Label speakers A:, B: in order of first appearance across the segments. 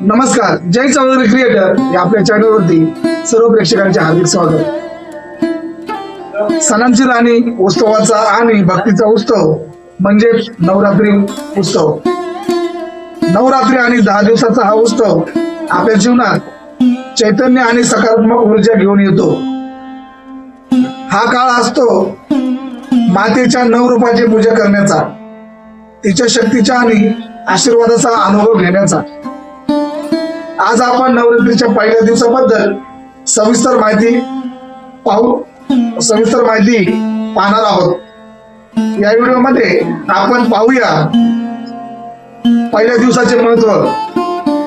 A: नमस्कार जय चौधरी क्रिएटर या आपल्या चॅनलवरती सर्व प्रेक्षकांचे हार्दिक स्वागत. सणांची राणी उत्सवाचा आणि भक्तीचा उत्सव म्हणजे नवरात्री उत्सव. नवरात्री आणि दहा दिवसाचा हा उत्सव आपल्या जीवनात चैतन्य आणि सकारात्मक ऊर्जा घेऊन येतो. हा काळ असतो मातेच्या नवरूपाची पूजा करण्याचा तिच्या शक्तीच्या आणि आशीर्वादाचा अनुभव घेण्याचा. आज आपण नवरात्रीच्या पहिल्या दिवसाबद्दल सविस्तर माहिती पाहू. सविस्तर माहिती पाहणार आहोत. या व्हिडिओमध्ये आपण पाहूया पहिल्या दिवसाचे महत्त्व.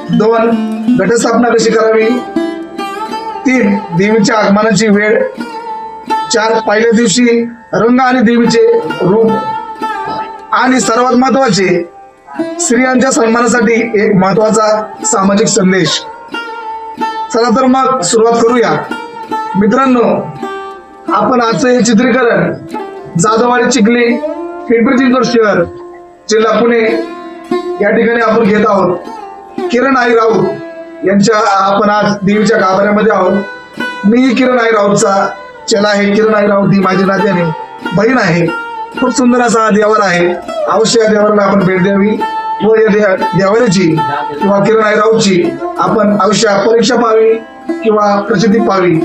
A: दोन घटस्थापना कशी करावी? तीन देवीच्या आगमनाची वेळ. चार पहिल्या दिवशी रंग आणि देवीचे रूप. आणि सर्वात महत्त्वाचे स्त्रियांच्या सन्मानासाठी एक महत्त्वाचा सामाजिक संदेश. चला तर मग सुरुवात करूया. मित्रांनो आपण आजचं हे चित्रीकरण जाधववाडी चिखली पिंपरी शहर जिल्हा पुणे या ठिकाणी आपण घेत आहोत. किरण आई राऊत यांच्या आपण आज देवीच्या गाभाऱ्यामध्ये आहोत. मी किरण आई राऊतचा चला आहे. किरण आई राऊत ही माझी नात्याने बहीण आहे. खूप सुंदर असा हा देवार आहे. अवश्य या देवाला आपण भेट द्यावी. व या दे- किंवा किरण आई राऊतची आपण अवश्य परीक्षा पाहावी किंवा प्रसिद्धी पाहावी.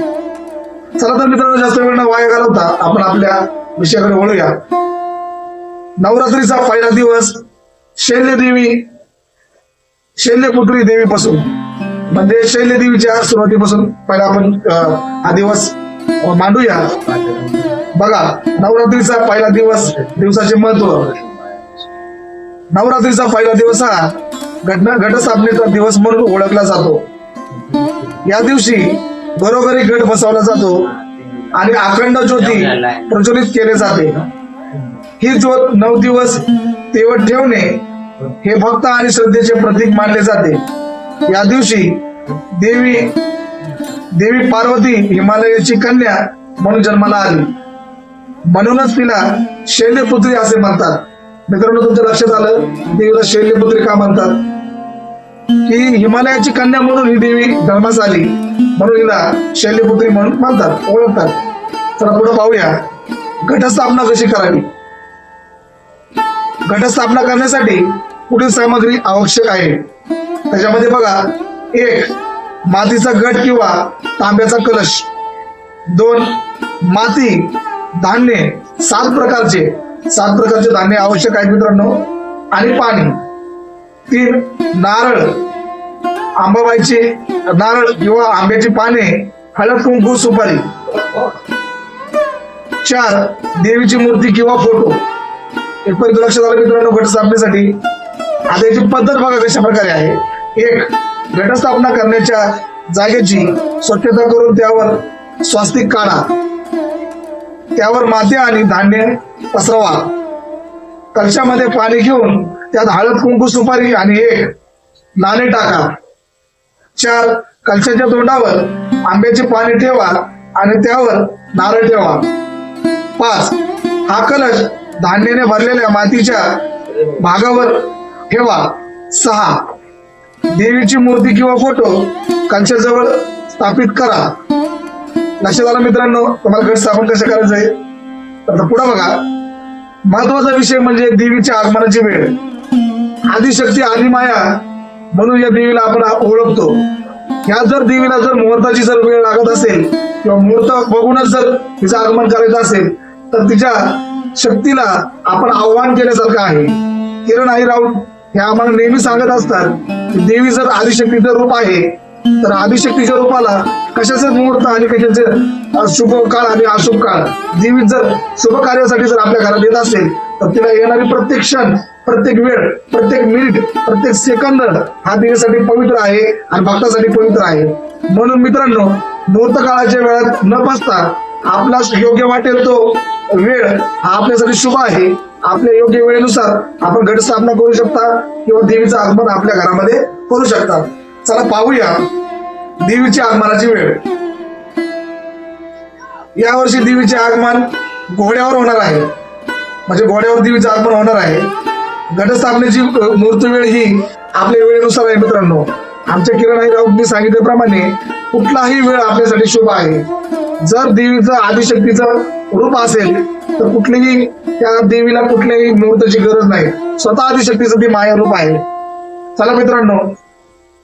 A: चला तर मित्रांनो जास्त वेळ वाया घालवता आपण आपल्या विषयाकडे वळूया. नवरात्रीचा पहिला दिवस शैल्य देवी शैल्यपुत्री देवीपासून. म्हणजे शैल्य देवीच्या सुरुवातीपासून पहिला आपण हा दिवस मांडूया. बघा नवरात्रीचा पहिला दिवस दिवसाचे महत्त्व. नवरात्रीचा पहिला दिवस हा घटना घटस्थापनेचा दिवस म्हणून ओळखला जातो. या दिवशी घरोघरी गट बसवला जातो आणि अखंड ज्योती प्रज्वलित केले जाते. ही ज्योत नऊ दिवस तेवत ठेवणे हे भक्त आणि श्रद्धेचे प्रतीक मानले जाते. या दिवशी देवी देवी पार्वती हिमालयाची कन्या म्हणून जन्माला आली. म्हणूनच तिला शैल्यपुत्री असे म्हणतात. मित्रांनो तुमच्या लक्षात आलं? देवीला शैल्यपुत्री का म्हणतात? की हिमालयाची कन्या म्हणून ही देवी जन्मास आली. म्हणून हिला शैल्यपुत्री म्हणून म्हणतात ओळखतात. चला पुढे पाहूया. घटस्थापना कशी करावी? घटस्थापना करण्यासाठी पुढील सामग्री आवश्यक आहे. त्याच्यामध्ये बघा एक मातीचा गट किंवा तांब्याचा कलश. दोन माती धान्य सात प्रकारचे. सात प्रकारचे धान्य आवश्यक आहेत मित्रांनो. आणि पाणी. तीन नारळ. आंबाबाईचे नारळ किंवा आंब्याची पाने हळद कुंकू सुपारी. चार देवीची मूर्ती किंवा फोटो. इथपर्यंत लक्षात आलं मित्रांनो घटस्थापनेसाठी. आता याची पद्धत बघा कशा प्रकारे आहे. एक घटस्थापना करण्याच्या जागेची स्वच्छता करून त्यावर स्वास्तिक काढा. त्यावर माती आणि धान्य पसरवा. कलशामध्ये पाणी घेऊन त्यात हळद कुंकू सुपारी आणि एक नाणे टाका. चार कलशाच्या तोंडावर आंब्याचे पाणी ठेवा आणि त्यावर नारळ ठेवा. पाच हा कलश धान्याने भरलेल्या मातीच्या भागावर ठेवा. सहा देवीची मूर्ती किंवा फोटो कलशाजवळ स्थापित करा. लक्षात आला मित्रांनो तुम्हाला गट स्थापन कसं आहे तर पुढे बघा. महत्त्वाचा विषय म्हणजे देवीच्या आगमनाची वेळ. आदिशक्ती आदिमाया म्हणून या देवीला आपण ओळखतो. या जर देवीला जर मुहूर्ताची जर वेळ लागत असेल किंवा मुहूर्त बघूनच जर तिचं आगमन करायचं असेल तर तिच्या शक्तीला आपण आव्हान केल्यासारखं आहे. किरण आई राऊत हे आम्हाला नेहमी सांगत असतात देवी जर आदिशक्तीचं रूप आहे तर आदिशक्तीच्या रूपाला कशाचे मुहूर्त आणि कशाचे शुभ काळ आणि अशुभ काळ? देवी जर शुभ कार्यासाठी जर आपल्या घरात येत असेल तर तिला येणारी प्रत्येक क्षण प्रत्येक वेळ प्रत्येक मिनिट प्रत्येक सेकंद हा देवीसाठी पवित्र आहे आणि भक्तासाठी पवित्र आहे. म्हणून मित्रांनो मुहूर्त काळाच्या वेळात न बसता आपला योग्य वाटेल तो वेळ हा आपल्यासाठी शुभ आहे. आपल्या योग्य वेळेनुसार आपण घटस्थापना करू शकता किंवा देवीचं आगमन आपल्या घरामध्ये करू शकता. चला पाहूया देवीची आगमनाची वेळ. यावर्षी देवीचे आगमन घोड्यावर होणार आहे. म्हणजे घोड्यावर देवीचं आगमन होणार आहे. घटस्थापनेची अ, वेळ ही आपल्या वेळेनुसार आहे मित्रांनो. आमच्या किरण आई राऊतनी सांगितल्याप्रमाणे कुठलाही वेळ आपल्यासाठी शुभ आहे. जर देवीचं आदिशक्तीचं रूप असेल तर कुठलीही त्या देवीला कुठल्याही मुहूर्ताची गरज नाही. स्वतः आदिशक्तीचं ती माया रूप आहे. चला मित्रांनो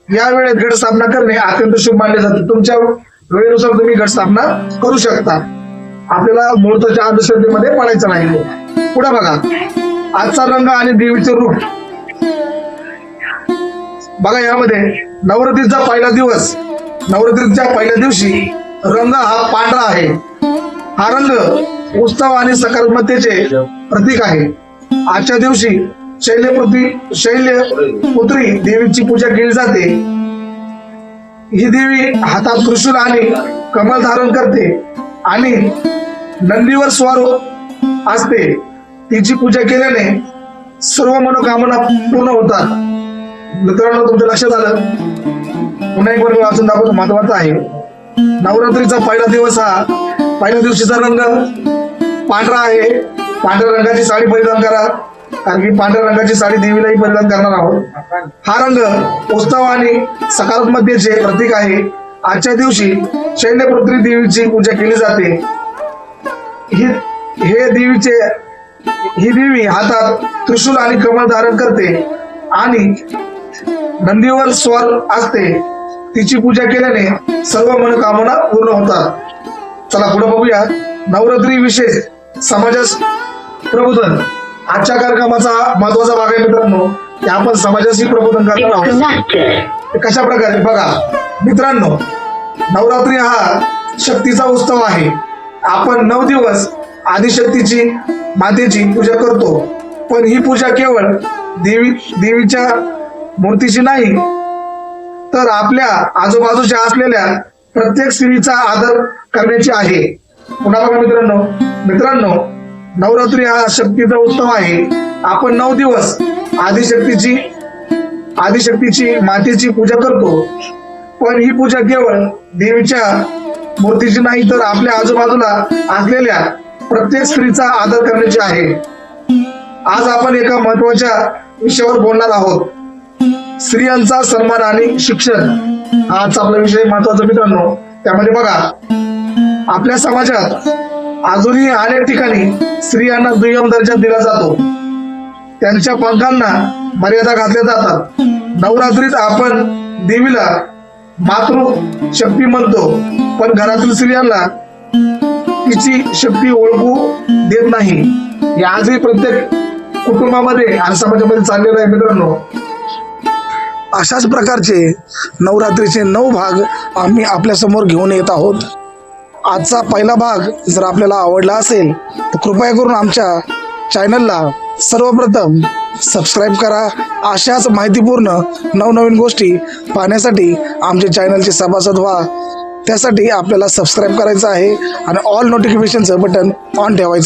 A: या वेळेत घटस्थापना करणे अत्यंत शुभ मानले जाते. तुमच्या वेळेनुसार तुम्ही घटस्थापना करू शकता. आपल्याला मुहूर्ताच्या अंधश्रद्धेमध्ये पडायचं नाही. पुढे बघा. आजचा रंग आणि देवीचे रूप. बघा यामध्ये नवरात्रीचा पहिला दिवस नवरात्रीच्या पहिल्या दिवशी रंग हा पांढरा आहे. हा रंग उत्सव आणि सकारात्मकतेचे प्रतीक आहे. आजच्या दिवशी शैल्यप्रती शैल्य पुत्री देवीची पूजा केली जाते. ही देवी हातात त्रिशूल आणि कमल धारण करते आणि नंदीवर स्वार असते. तिची पूजा केल्याने सर्व मनोकामना पूर्ण होतात. मित्रांनो तुमच्या लक्षात आलं पुन्हा एक वर्ग वाचून दाखवतो. महत्त्वाचा आहे. नवरात्रीचा पहिला दिवस हा. पहिल्या दिवशीचा रंग पांढरा आहे पांढऱ्या रंगाची साडी परिधान करा. कारण की पांढऱ्या रंगाची साडी देवीलाही परिधान करणार आहोत. हा रंग उत्सव आणि सकारात्मकतेचे प्रतीक आहे. आजच्या दिवशी शैल्यपुत्री देवीची पूजा केली जाते. ही हे देवीचे ही देवी हातात त्रिशूल आणि कमळ धारण करते. आणि नंदीवर स्वर असते. तिची पूजा केल्याने सर्व मनोकामना पूर्ण होतात. चला पुढे बघूया नवरात्री विशेष समाजास प्रबोधन. आजच्या कार्यक्रमाचा महत्त्वाचा भाग आहे मित्रांनो की आपण समाजाशी प्रबोधन करणार आहोत. कशा प्रकारे? बघा मित्रांनो नवरात्री हा शक्तीचा उत्सव आहे. आपण नऊ दिवस आदिशक्तीची मातेची पूजा करतो. पण ही पूजा केवळ देवी देवीच्या मूर्तीची नाही तर आपल्या आजूबाजूच्या असलेल्या प्रत्येक स्त्रीचा आदर करण्याची आहे. पुन्हा बघा मित्रांनो. मित्रांनो नवरात्री हा शक्तीचा उत्सव आहे. आपण नऊ दिवस आदिशक्तीची आदिशक्तीची मातेची पूजा करतो. पण ही पूजा केवळ देवीच्या मूर्तीची नाही तर आपल्या आजूबाजूला असलेल्या प्रत्येक स्त्रीचा आदर करण्याची आहे. आज आपण एका महत्त्वाच्या विषयावर बोलणार आहोत. स्त्रियांचा सन्मान आणि शिक्षण हा आजचा आपला विषय महत्त्वाचा मित्रांनो. त्यामध्ये बघा आपल्या समाजात अजूनही अनेक ठिकाणी स्त्रियांना दुय्यम दर्जा दिला जातो. त्यांच्या पंखांना मर्यादा घातल्या जातात. नवरात्रीत आपण देवीला मातृ शक्ती म्हणतो पण घरातील स्त्रियांना तिची शक्ती ओळखू देत नाही. हे आजही प्रत्येक कुटुंबामध्ये आणि समाजामध्ये चाललेलं आहे मित्रांनो. अशाच प्रकारचे नवरात्रीचे नऊ भाग आम्ही आपल्यासमोर घेऊन येत आहोत. आजचा पहिला भाग जर आपल्याला आवडला असेल तर कृपया करून आमच्या चॅनलला सर्वप्रथम सबस्क्राईब करा. अशाच माहितीपूर्ण नवनवीन गोष्टी पाहण्यासाठी आमच्या चॅनलचे सभासद व्हा. त्यासाठी आपल्याला सबस्क्राईब करायचं आहे आणि ऑल नोटिफिकेशनचं बटन ऑन ठेवायचं